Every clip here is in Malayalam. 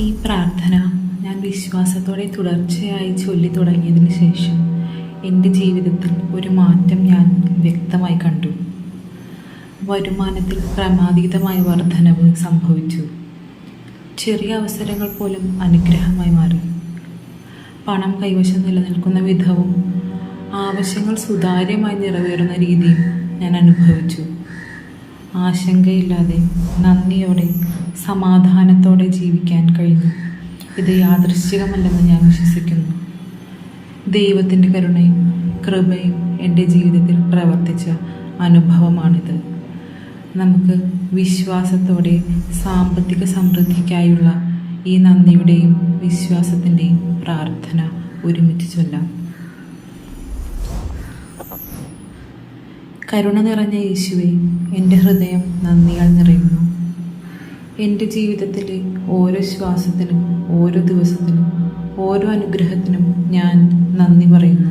ഈ പ്രാർത്ഥന ഞാൻ വിശ്വാസത്തോടെ തുടർച്ചയായി ചൊല്ലി തുടങ്ങിയതിന് ശേഷം എന്റെ ജീവിതത്തിൽ ഒരു മാറ്റം ഞാൻ വ്യക്തമായി കണ്ടു. വരുമാനത്തിൽ ക്രമാതീതമായ വർധനവ് സംഭവിച്ചു. ചെറിയ അവസരങ്ങൾ പോലും അനുഗ്രഹമായി മാറി. പണം കൈവശം നിലനിൽക്കുന്ന വിധവും ആവശ്യങ്ങൾ സുതാര്യമായി നിറവേറുന്ന രീതിയും ഞാൻ അനുഭവിച്ചു. ആശങ്കയില്ലാതെ നന്ദിയോടെ സമാധാനത്തോടെ ജീവിക്കാൻ കഴിഞ്ഞു ഇത് യാദൃശ്ചികമല്ലെന്ന് ഞാൻ വിശ്വസിക്കുന്നു. ദൈവത്തിന്റെ കരുണയും കൃപയും എന്റെ ജീവിതത്തിൽ പ്രവർത്തിച്ച അനുഭവമാണിത്. നമുക്ക് വിശ്വാസത്തോടെ സാമ്പത്തിക സമൃദ്ധിക്കായുള്ള ഈ നന്ദിയുടെയും വിശ്വാസത്തിന്റെയും പ്രാർത്ഥന ഒരുമിച്ച് ചൊല്ലാം. കരുണ നിറഞ്ഞ യേശുവെ എന്റെ ഹൃദയം നന്ദിയാൽ നിറയുന്നു. എന്റെ ജീവിതത്തിലെ ഓരോ ശ്വാസത്തിനും ഓരോ ദിവസത്തിനും ഓരോ അനുഗ്രഹത്തിനും ഞാൻ നന്ദി പറയുന്നു.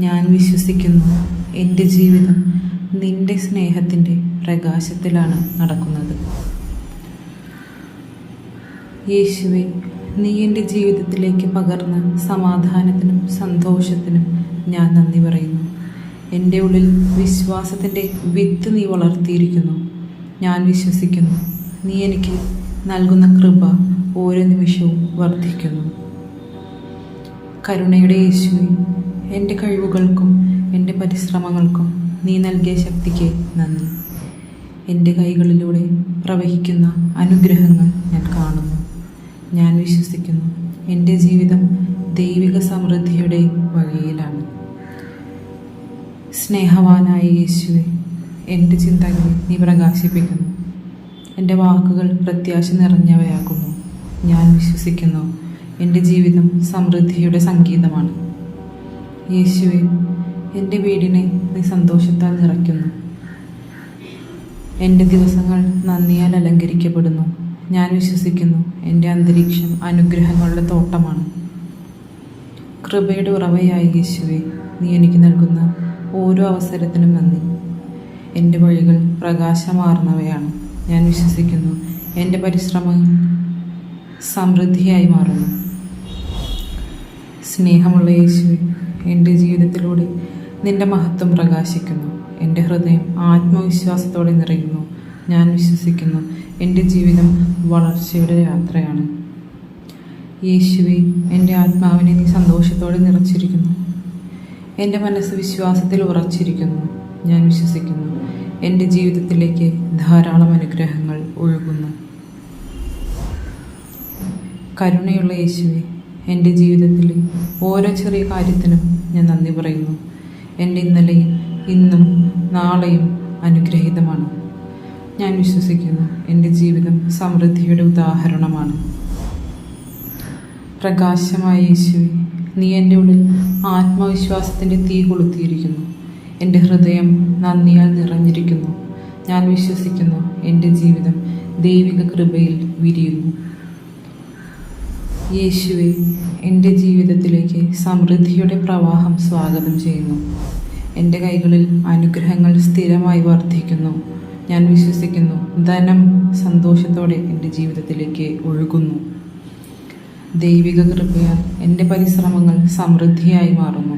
ഞാൻ വിശ്വസിക്കുന്നു എന്റെ ജീവിതം നിന്റെ സ്നേഹത്തിന്റെ പ്രകാശത്തിലാണ് നടക്കുന്നത്. യേശുവെ നീ എന്റെ ജീവിതത്തിലേക്ക് പകർന്ന സമാധാനത്തിനും സന്തോഷത്തിനും ഞാൻ നന്ദി പറയുന്നു. എന്റെ ഉള്ളിൽ വിശ്വാസത്തിന്റെ വിത്ത് നീ വളർത്തിയിരിക്കുന്നു. ഞാൻ വിശ്വസിക്കുന്നു. നീ എനിക്ക് നൽകുന്ന കൃപ ഓരോ നിമിഷവും വർദ്ധിക്കുന്നു. കരുണയുടെ യേശുവെ എന്റെ കഴിവുകൾക്കും എന്റെ പരിശ്രമങ്ങൾക്കും നീ നൽകിയ ശക്തിക്ക് നന്ദി. എന്റെ കൈകളിലൂടെ പ്രവഹിക്കുന്ന അനുഗ്രഹങ്ങൾ ഞാൻ കാണുന്നു. ഞാൻ വിശ്വസിക്കുന്നു. എന്റെ ജീവിതം ദൈവിക സമൃദ്ധിയുടെ വഴിയിലാണ് സ്നേഹവാനായ യേശുവെ എന്റെ ചിന്തകൾ നീ പ്രകാശിപ്പിക്കുന്നു. എന്റെ വാക്കുകൾ പ്രത്യാശ നിറഞ്ഞവയാകുന്നു. ഞാൻ വിശ്വസിക്കുന്നു എന്റെ ജീവിതം സമൃദ്ധിയുടെ സംഗീതമാണ്. യേശുവെ എന്റെ വീടിനെ നീ സന്തോഷത്താൽ നിറയ്ക്കുന്നു. എന്റെ ദിവസങ്ങൾ നന്ദിയാൽ അലങ്കരിക്കപ്പെടുന്നു. ഞാൻ വിശ്വസിക്കുന്നു എന്റെ അന്തരീക്ഷം അനുഗ്രഹങ്ങളുടെ തോട്ടമാണ്. കൃപയുടെ ഉറവയായ യേശുവെ നീ എനിക്ക് നൽകുന്ന ഓരോ അവസരത്തിനും നന്ദി. എന്റെ വഴികൾ പ്രകാശമാർന്നവയാണ്. ഞാൻ വിശ്വസിക്കുന്നു എന്റെ പരിശ്രമങ്ങൾ സമൃദ്ധിയായി മാറുന്നു. സ്നേഹമുള്ള യേശുവെ എന്റെ ജീവിതത്തിലൂടെ നിന്റെ മഹത്വം പ്രകാശിക്കുന്നു. എന്റെ ഹൃദയം ആത്മവിശ്വാസത്തോടെ നിറയുന്നു. ഞാൻ വിശ്വസിക്കുന്നു എന്റെ ജീവിതം വളർച്ചയുടെ യാത്രയാണ്. യേശുവെ എന്റെ ആത്മാവിനെ നീ സന്തോഷത്തോടെ നിറച്ചിരിക്കുന്നു. എന്റെ മനസ്സ് വിശ്വാസത്തിൽ ഉറച്ചിരിക്കുന്നു. ഞാൻ വിശ്വസിക്കുന്നു. എന്റെ ജീവിതത്തിലേക്ക് ധാരാളം അനുഗ്രഹങ്ങൾ ഒഴുകുന്നു. കരുണയുള്ള യേശുവെ എന്റെ ജീവിതത്തിലെ ഓരോ ചെറിയ കാര്യത്തിനും ഞാൻ നന്ദി പറയുന്നു. എന്റെ ഇന്നലെയും ഇന്നും നാളെയും അനുഗ്രഹീതമാണ്. ഞാൻ വിശ്വസിക്കുന്നു എന്റെ ജീവിതം സമൃദ്ധിയുടെ ഉദാഹരണമാണ്. പ്രകാശമായ യേശുവെ നീ എന്റെ ഉള്ളിൽ ആത്മവിശ്വാസത്തിന്റെ തീ കൊളുത്തിയിരിക്കുന്നു. എന്റെ ഹൃദയം നന്ദിയാൽ നിറഞ്ഞിരിക്കുന്നു. ഞാൻ വിശ്വസിക്കുന്നു എന്റെ ജീവിതം ദൈവിക കൃപയിൽ വിരിയുന്നു. യേശുവെ എന്റെ ജീവിതത്തിലേക്ക് സമൃദ്ധിയുടെ പ്രവാഹം സ്വാഗതം ചെയ്യുന്നു. എന്റെ കൈകളിൽ അനുഗ്രഹങ്ങൾ സ്ഥിരമായി വർദ്ധിക്കുന്നു. ഞാൻ വിശ്വസിക്കുന്നു ധനം സന്തോഷത്തോടെ എന്റെ ജീവിതത്തിലേക്ക് ഒഴുകുന്നു. ദൈവിക കൃപയാൽ എന്റെ പരിശ്രമങ്ങൾ സമൃദ്ധിയായി മാറുന്നു.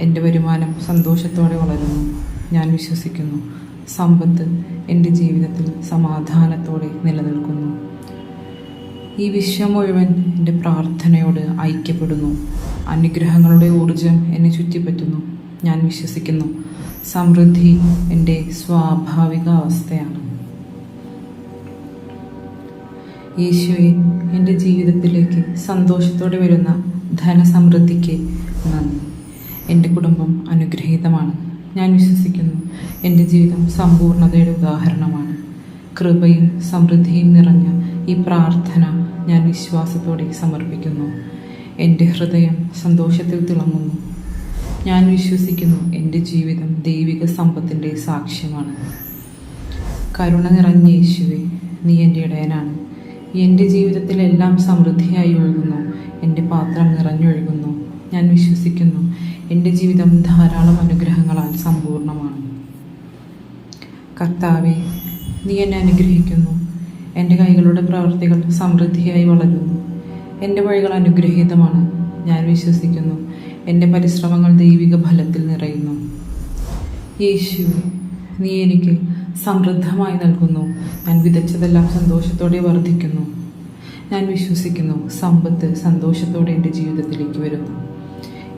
എന്റെ വരുമാനം സന്തോഷത്തോടെ വളരുന്നു. ഞാൻ വിശ്വസിക്കുന്നു. സമ്പത്ത് എന്റെ ജീവിതത്തിൽ സമാധാനത്തോടെ നിലനിൽക്കുന്നു. ഈ വിശ്വം മുഴുവൻ എന്റെ പ്രാർത്ഥനയോട് ഐക്യപ്പെടുന്നു. അനുഗ്രഹങ്ങളുടെ ഊർജം എന്നെ ചുറ്റിപ്പറ്റുന്നു. ഞാൻ വിശ്വസിക്കുന്നു. സമൃദ്ധി എന്റെ സ്വാഭാവിക അവസ്ഥയാണ് യേശുവെ എന്റെ ജീവിതത്തിലേക്ക് സന്തോഷത്തോടെ വരുന്ന ധനസമൃദ്ധിക്ക് നന്ദി. എന്റെ കുടുംബം അനുഗ്രഹീതമാണ്. ഞാൻ വിശ്വസിക്കുന്നു എന്റെ ജീവിതം സമ്പൂർണതയുടെ ഉദാഹരണമാണ്. കൃപയും സമൃദ്ധിയും നിറഞ്ഞ ഈ പ്രാർത്ഥന ഞാൻ വിശ്വാസത്തോടെ സമർപ്പിക്കുന്നു. എന്റെ ഹൃദയം സന്തോഷത്തിൽ തിളങ്ങുന്നു. ഞാൻ വിശ്വസിക്കുന്നു എന്റെ ജീവിതം ദൈവിക സമ്പത്തിന്റെ സാക്ഷ്യമാണ്. കരുണ നിറഞ്ഞ യേശുവെ നീ എന്റെ ഇടയനാണ്. എന്റെ ജീവിതത്തിലെല്ലാം സമൃദ്ധിയായി ഒഴുകുന്നു. എന്റെ പാത്രം നിറഞ്ഞൊഴുകുന്നു. ഞാൻ വിശ്വസിക്കുന്നു. എന്റെ ജീവിതം ധാരാളം അനുഗ്രഹങ്ങളാൽ സമ്പൂർണമാണ് കർത്താവെ നീ എന്നെ അനുഗ്രഹിക്കുന്നു. എന്റെ കൈകളുടെ പ്രവൃത്തികൾ സമൃദ്ധിയായി വളരുന്നു. എന്റെ വഴികൾ അനുഗ്രഹീതമാണ്. ഞാൻ വിശ്വസിക്കുന്നു. എന്റെ പരിശ്രമങ്ങൾ ദൈവിക ഫലത്തിൽ നിറയുന്നു. യേശു നീ എനിക്ക് സമൃദ്ധമായി നൽകുന്നു. ഞാൻ വിതച്ചതെല്ലാം സന്തോഷത്തോടെ വർദ്ധിക്കുന്നു. ഞാൻ വിശ്വസിക്കുന്നു സമ്പത്ത് സന്തോഷത്തോടെ എന്റെ ജീവിതത്തിലേക്ക് വരുന്നു.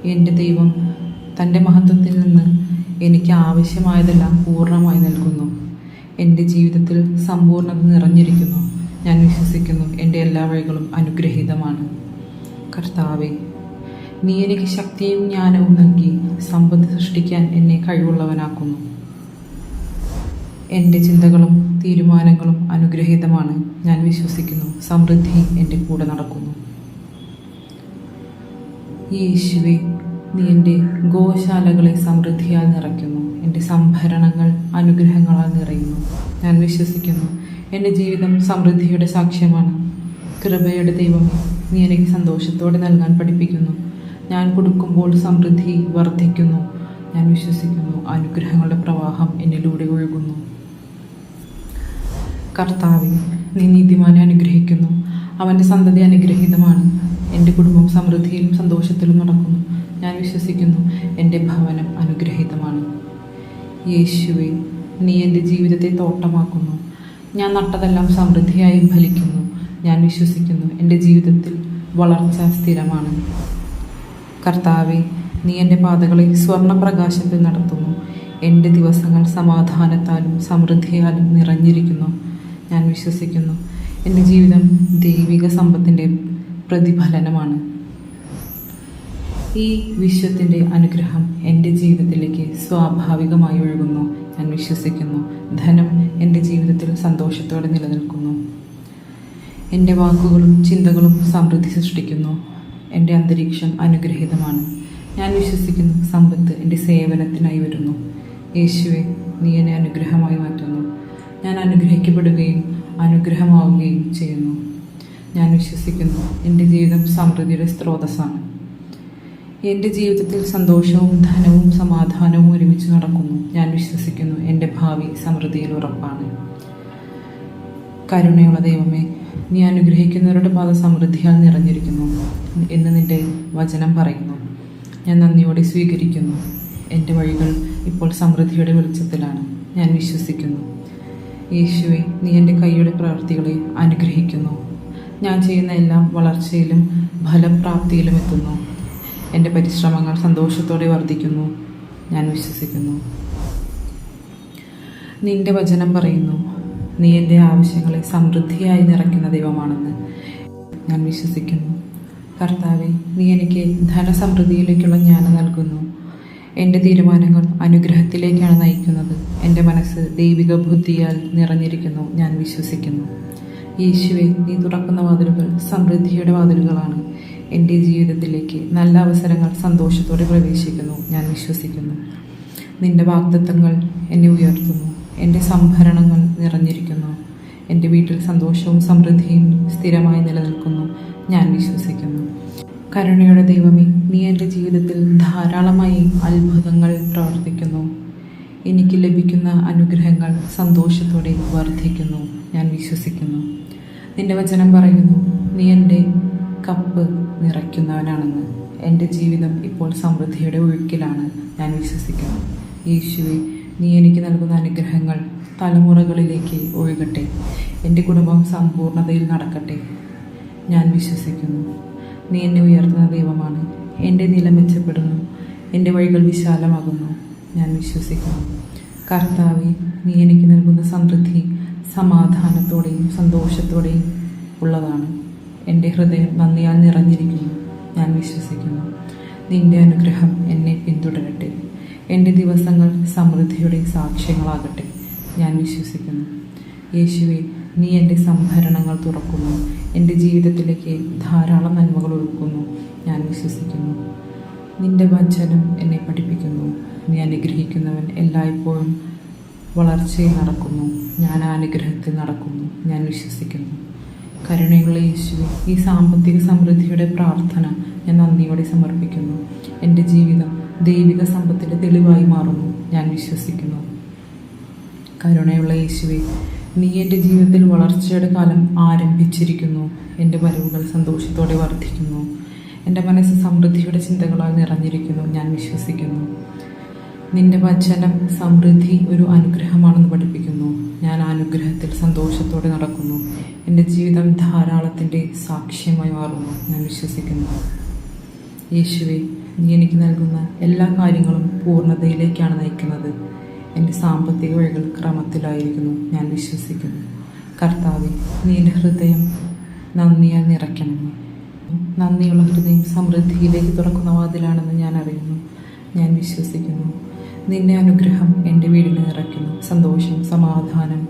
എന്റെ ദൈവം തന്റെ മഹത്വത്തിൽ നിന്ന് എനിക്ക് ആവശ്യമായതെല്ലാം പൂർണമായി നൽകുന്നു. എന്റെ ജീവിതത്തിൽ സമ്പൂർണത നിറഞ്ഞിരിക്കുന്നു. ഞാൻ വിശ്വസിക്കുന്നു എന്റെ എല്ലാ വഴികളും അനുഗ്രഹീതമാണ്. കർത്താവെ നീ എനിക്ക് ശക്തിയും ജ്ഞാനവും നൽകി സമ്പത്ത് സൃഷ്ടിക്കാൻ എന്നെ കഴിവുള്ളവനാക്കുന്നു. എന്റെ ചിന്തകളും തീരുമാനങ്ങളും അനുഗ്രഹീതമാണ്. ഞാൻ വിശ്വസിക്കുന്നു. സമൃദ്ധി എന്റെ കൂടെ നടക്കുന്നു. യേശുവെ നീ എന്റെ ഗോശാലകളെ സമൃദ്ധിയാൽ നിറയ്ക്കുന്നു. എന്റെ സംഭരണങ്ങൾ അനുഗ്രഹങ്ങളാൽ നിറയുന്നു. ഞാൻ വിശ്വസിക്കുന്നു. എന്റെ ജീവിതം സമൃദ്ധിയുടെ സാക്ഷ്യമാണ്. കൃപയുടെ ദൈവം നീ എനിക്ക് സന്തോഷത്തോടെ നൽകാൻ പഠിപ്പിക്കുന്നു. ഞാൻ കൊടുക്കുമ്പോൾ സമൃദ്ധി വർദ്ധിക്കുന്നു. ഞാൻ വിശ്വസിക്കുന്നു. അനുഗ്രഹങ്ങളുടെ പ്രവാഹം എന്നിലൂടെ ഒഴുകുന്നു. കർത്താവെ നീ നീതിമാനെ അനുഗ്രഹിക്കുന്നു. അവന്റെ സന്തതി അനുഗ്രഹീതമാണ്. എന്റെ കുടുംബം സമൃദ്ധിയിലും സന്തോഷത്തിലും നടക്കുന്നു. ഞാൻ വിശ്വസിക്കുന്നു എന്റെ ഭവനം അനുഗ്രഹീതമാണ്. യേശുവെ നീ എന്റെ ജീവിതത്തെ തോട്ടമാക്കുന്നു. ഞാൻ നട്ടതെല്ലാം സമൃദ്ധിയായി ഫലിക്കുന്നു. ഞാൻ വിശ്വസിക്കുന്നു എന്റെ ജീവിതത്തിൽ വളർച്ച സ്ഥിരമാണ്. കർത്താവെ നീ എന്റെ പാതകളെ സ്വർണപ്രകാശത്തിൽ നടത്തുന്നു. എന്റെ ദിവസങ്ങൾ സമാധാനത്താലും സമൃദ്ധിയാലും നിറഞ്ഞിരിക്കുന്നു. ഞാൻ വിശ്വസിക്കുന്നു. എന്റെ ജീവിതം ദൈവിക സമ്പത്തിന്റെ പ്രതിഫലനമാണ്. ഈ വിശ്വത്തിന്റെ അനുഗ്രഹം എന്റെ ജീവിതത്തിലേക്ക് സ്വാഭാവികമായി ഒഴുകുന്നു. ഞാൻ വിശ്വസിക്കുന്നു. ധനം എന്റെ ജീവിതത്തിൽ സന്തോഷത്തോടെ നിലനിൽക്കുന്നു. എന്റെ വാക്കുകളും ചിന്തകളും സമൃദ്ധി സൃഷ്ടിക്കുന്നു. എന്റെ അന്തരീക്ഷം അനുഗ്രഹീതമാണ്. ഞാൻ വിശ്വസിക്കുന്നു സമ്പത്ത് എന്റെ സേവനത്തിനായി വരുന്നു. യേശുവെ നീ എന്നെ അനുഗ്രഹമായി മാറ്റുന്നു. ഞാൻ അനുഗ്രഹിക്കപ്പെടുകയും അനുഗ്രഹമാവുകയും ചെയ്യുന്നു. ഞാൻ വിശ്വസിക്കുന്നു എന്റെ ജീവിതം സമൃദ്ധിയുടെ സ്രോതസ്സാണ്. എന്റെ ജീവിതത്തിൽ സന്തോഷവും ധനവും സമാധാനവും ഒരുമിച്ച് നടക്കുന്നു. ഞാൻ വിശ്വസിക്കുന്നു എന്റെ ഭാവി സമൃദ്ധിയിൽ ഉറപ്പാണ്. കരുണയുള്ള ദൈവമേ നീ അനുഗ്രഹിക്കുന്നവരുടെ പാത സമൃദ്ധിയാൽ നിറഞ്ഞിരിക്കുന്നു എന്ന് നിന്റെ വചനം പറയുന്നു. ഞാൻ നന്ദിയോടെ സ്വീകരിക്കുന്നു. എന്റെ വഴികൾ ഇപ്പോൾ സമൃദ്ധിയുടെ വെളിച്ചത്തിലാണ്. ഞാൻ വിശ്വസിക്കുന്നു. യേശുവെ നീ എന്റെ കൈയുടെ പ്രവൃത്തികളെ അനുഗ്രഹിക്കുന്നു. ഞാൻ ചെയ്യുന്ന എല്ലാം വളർച്ചയിലും ഫലപ്രാപ്തിയിലും എത്തുന്നു. എന്റെ പരിശ്രമങ്ങൾ സന്തോഷത്തോടെ വർദ്ധിക്കുന്നു. ഞാൻ വിശ്വസിക്കുന്നു. നിന്റെ വചനം പറയുന്നു നീ എന്റെ ആവശ്യങ്ങളെ സമൃദ്ധിയായി നിറയ്ക്കുന്ന ദൈവമാണെന്ന് ഞാൻ വിശ്വസിക്കുന്നു. കർത്താവെ നീ എനിക്ക് ധനസമൃദ്ധിയിലേക്കുള്ള ജ്ഞാനം നൽകുന്നു. എന്റെ തീരുമാനങ്ങൾ അനുഗ്രഹത്തിലേക്കാണ് നയിക്കുന്നത്. എന്റെ മനസ്സ് ദൈവിക ബുദ്ധിയാൽ നിറഞ്ഞിരിക്കുന്നു ഞാൻ വിശ്വസിക്കുന്നു. യേശുവെ നീ തുറക്കുന്ന വാതിലുകൾ സമൃദ്ധിയുടെ വാതിലുകളാണ്. എന്റെ ജീവിതത്തിലേക്ക് നല്ല അവസരങ്ങൾ സന്തോഷത്തോടെ പ്രവേശിക്കുന്നു ഞാൻ വിശ്വസിക്കുന്നു. നിന്റെ വാഗ്ദത്തങ്ങൾ എന്നെ ഉയർത്തുന്നു എന്റെ സംഭരണങ്ങൾ നിറഞ്ഞിരിക്കുന്നു. എന്റെ വീട്ടിൽ സന്തോഷവും സമൃദ്ധിയും സ്ഥിരമായി നിലനിൽക്കുന്നു ഞാൻ വിശ്വസിക്കുന്നു. കരുണയുടെ ദൈവമേ നീ എന്റെ ജീവിതത്തിൽ ധാരാളമായി അത്ഭുതങ്ങൾ പ്രവർത്തിക്കുന്നു. എനിക്ക് ലഭിക്കുന്ന അനുഗ്രഹങ്ങൾ സന്തോഷത്തോടെ വർദ്ധിക്കുന്നു ഞാൻ വിശ്വസിക്കുന്നു. നിന്റെ വചനം പറയുന്നു നീ എന്റെ കപ്പ് നിറയ്ക്കുന്നവനാണെന്ന്. എന്റെ ജീവിതം ഇപ്പോൾ സമൃദ്ധിയുടെ ഒഴുക്കിലാണ് ഞാൻ വിശ്വസിക്കുന്നു. യേശുവെ നീ എനിക്ക് നൽകുന്ന അനുഗ്രഹങ്ങൾ തലമുറകളിലേക്ക് ഒഴുകട്ടെ. എന്റെ കുടുംബം സമ്പൂർണതയിൽ നടക്കട്ടെ. ഞാൻ വിശ്വസിക്കുന്നു. നീ എന്നെ ഉയർത്തുന്ന ദൈവമാണ്. എന്റെ നില മെച്ചപ്പെടുന്നു. എന്റെ വഴികൾ വിശാലമാകുന്നു. ഞാൻ വിശ്വസിക്കുന്നു. കർത്താവെ നീ എനിക്ക് നൽകുന്ന സമൃദ്ധി സമാധാനത്തോടെയും സന്തോഷത്തോടെയും ഉള്ളതാണ്. എന്റെ ഹൃദയം നന്ദിയാൽ നിറഞ്ഞിരിക്കുന്നു. ഞാൻ വിശ്വസിക്കുന്നു. നിന്റെ അനുഗ്രഹം എന്നെ പിന്തുടരട്ടെ. എന്റെ ദിവസങ്ങൾ സമൃദ്ധിയുടെ സാക്ഷ്യങ്ങളാകട്ടെ. ഞാൻ വിശ്വസിക്കുന്നു. യേശുവെ നീ എന്റെ സംഭരണങ്ങൾ തുറക്കുന്നു. എന്റെ ജീവിതത്തിലേക്ക് ധാരാളം നന്മകൾ ഒഴുക്കുന്നു ഞാൻ വിശ്വസിക്കുന്നു. നിന്റെ വചനം എന്നെ പഠിപ്പിക്കുന്നു. നീ അനുഗ്രഹിക്കുന്നവൻ എല്ലായ്പ്പോഴും വളർച്ചയിൽ നടക്കുന്നു. ഞാൻ അനുഗ്രഹത്തിൽ നടക്കുന്നു. ഞാൻ വിശ്വസിക്കുന്നു. കരുണയുള്ള യേശുവെ ഈ സാമ്പത്തിക സമൃദ്ധിയുടെ പ്രാർത്ഥന ഞാൻ നന്ദിയോടെ സമർപ്പിക്കുന്നു. എന്റെ ജീവിതം ദൈവിക സമ്പത്തിന്റെ തെളിവായി മാറുന്നു. ഞാൻ വിശ്വസിക്കുന്നു. കരുണയുള്ള യേശുവെ നീ എന്റെ ജീവിതത്തിൽ വളർച്ചയുടെ കാലം ആരംഭിച്ചിരിക്കുന്നു. എന്റെ വരവുകൾ സന്തോഷത്തോടെ വർദ്ധിക്കുന്നു. എന്റെ മനസ്സ് സമൃദ്ധിയുടെ ചിന്തകളാൽ നിറഞ്ഞിരിക്കുന്നു. ഞാൻ വിശ്വസിക്കുന്നു. നിന്റെ വചനം സമൃദ്ധി ഒരു അനുഗ്രഹമാണെന്ന് പഠിപ്പിക്കുന്നു. ഞാൻ അനുഗ്രഹത്തിൽ സന്തോഷത്തോടെ നടക്കുന്നു. എന്റെ ജീവിതം ധാരാളത്തിന്റെ സാക്ഷ്യമായി മാറുന്നു. ഞാൻ വിശ്വസിക്കുന്നു. യേശുവെ നീ എനിക്ക് നൽകുന്ന എല്ലാ കാര്യങ്ങളും പൂർണതയിലേക്കാണ് നയിക്കുന്നത്. എന്റെ സാമ്പത്തിക വഴികൾ ക്രമത്തിലായിരിക്കുന്നു ഞാൻ വിശ്വസിക്കുന്നു. കർത്താവെ നീ എന്റെ ഹൃദയം നന്ദിയാൽ നിറയ്ക്കണമേ. നന്ദിയുള്ള ഹൃദയം സമൃദ്ധിയിലേക്ക് തുറക്കുന്ന വാതിലാണെന്ന് ഞാൻ അറിയുന്നു. ഞാൻ വിശ്വസിക്കുന്നു. നിന്റെ അനുഗ്രഹം എന്റെ വീടിന് നിറയ്ക്കുന്നു. സന്തോഷം സമാധാനം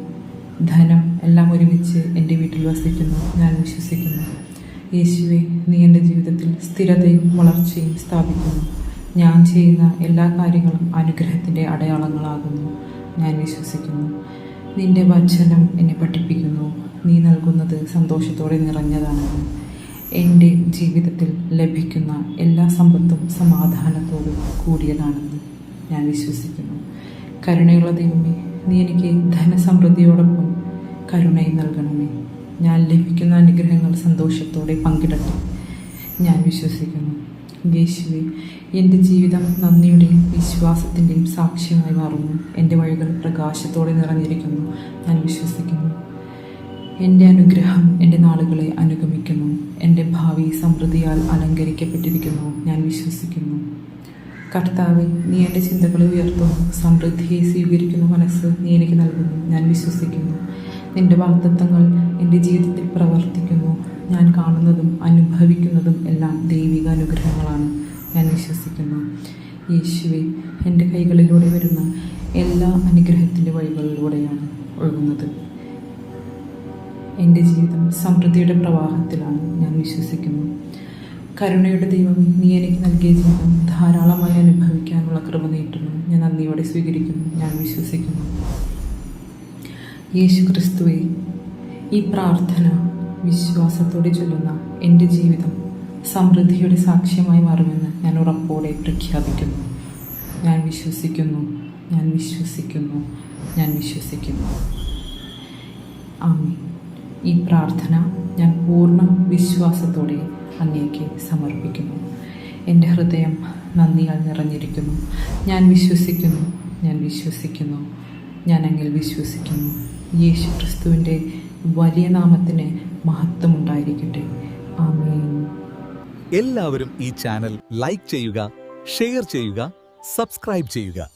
ധനം എല്ലാം ഒരുമിച്ച് എന്റെ വീട്ടിൽ വസിക്കുന്നു. ഞാൻ വിശ്വസിക്കുന്നു. യേശുവെ നീ എന്റെ ജീവിതത്തിൽ സ്ഥിരതയും വളർച്ചയും സ്ഥാപിക്കുന്നു. ഞാൻ ചെയ്യുന്ന എല്ലാ കാര്യങ്ങളും അനുഗ്രഹത്തിന്റെ അടയാളങ്ങളാകുന്നു. ഞാൻ വിശ്വസിക്കുന്നു. നിന്റെ വചനം എന്നെ പഠിപ്പിക്കുന്നു. നീ നൽകുന്നത് സന്തോഷത്തോടെ നിറഞ്ഞതാണ്. എന്റെ ജീവിതത്തിൽ ലഭിക്കുന്ന എല്ലാ സമ്പത്തും സമാധാനത്തോടും കൂടിയതാണെന്ന് ഞാൻ വിശ്വസിക്കുന്നു. കരുണയുള്ള ദൈവമേ നീ എനിക്ക് ധനസമൃദ്ധിയോടൊപ്പം കരുണയും നൽകണമേ. ഞാൻ ലഭിക്കുന്ന അനുഗ്രഹങ്ങൾ സന്തോഷത്തോടെ പങ്കിടട്ടെ. ഞാൻ വിശ്വസിക്കുന്നു. യേശുവെ എന്റെ ജീവിതം നന്ദിയുടെയും വിശ്വാസത്തിന്റെയും സാക്ഷ്യമായി മാറുന്നു. എന്റെ വഴികൾ പ്രകാശത്തോടെ നിറഞ്ഞിരിക്കുന്നു. ഞാൻ വിശ്വസിക്കുന്നു. എന്റെ അനുഗ്രഹം എന്റെ നാളുകളെ അനുഗമിക്കുന്നു. എന്റെ ഭാവി സമൃദ്ധിയാൽ അലങ്കരിക്കപ്പെട്ടിരിക്കുന്നു. ഞാൻ വിശ്വസിക്കുന്നു. കർത്താവ് നീ എന്റെ ചിന്തകളെ ഉയർത്തുന്നു. സമൃദ്ധിയെ സ്വീകരിക്കുന്ന മനസ്സ് നീ എനിക്ക് നൽകുന്നു. ഞാൻ വിശ്വസിക്കുന്നു. നിന്റെ വാഗ്ദത്വങ്ങൾ എന്റെ ജീവിതത്തിൽ പ്രവർത്തിക്കുന്നു. ഞാൻ കാണുന്നതും അനുഭവിക്കുന്നതും എല്ലാം ദൈവിക അനുഗ്രഹങ്ങളാണ് ഞാൻ വിശ്വസിക്കുന്നു. യേശുവെ എന്റെ കൈകളിലൂടെ വരുന്ന എല്ലാ അനുഗ്രഹത്തിന്റെ വഴികളിലൂടെയാണ് ഒഴുകുന്നത്. എന്റെ ജീവിതം സമൃദ്ധിയുടെ പ്രവാഹത്തിലാണ്. ഞാൻ വിശ്വസിക്കുന്നു. കരുണയുടെ ദൈവം നീ എനിക്ക് നൽകിയ ജീവിതം ധാരാളമായി അനുഭവിക്കാനുള്ള കൃപ നീട്ടുന്നു. ഞാൻ നന്ദിയോടെ സ്വീകരിക്കുന്നു. ഞാൻ വിശ്വസിക്കുന്നു. യേശു ക്രിസ്തുവെ ഈ പ്രാർത്ഥന വിശ്വാസത്തോടെ ചൊല്ലുന്ന എന്റെ ജീവിതം സമൃദ്ധിയുടെ സാക്ഷ്യമായി മാറുമെന്ന് ഞാൻ ഉറപ്പോടെ പ്രഖ്യാപിക്കുന്നു. ഞാൻ വിശ്വസിക്കുന്നു ഞാൻ വിശ്വസിക്കുന്നു ഞാൻ വിശ്വസിക്കുന്നു. ആമീൻ. ഈ പ്രാർത്ഥന ഞാൻ പൂർണ വിശ്വാസത്തോടെ അങ്ങേക്ക് സമർപ്പിക്കുന്നു. എന്റെ ഹൃദയം നന്ദിയാൽ നിറഞ്ഞിരിക്കുന്നു. ഞാൻ വിശ്വസിക്കുന്നു ഞാൻ വിശ്വസിക്കുന്നു ഞാൻ അങ്ങിൽ വിശ്വസിക്കുന്നു. യേശു ക്രിസ്തുവിന്റെ വലിയ നാമത്തിന് മഹത്വമുണ്ടായിരിക്കട്ടെ. എല്ലാവരും ഈ ചാനൽ ലൈക്ക് ചെയ്യുക ഷെയർ ചെയ്യുക സബ്സ്ക്രൈബ് ചെയ്യുക.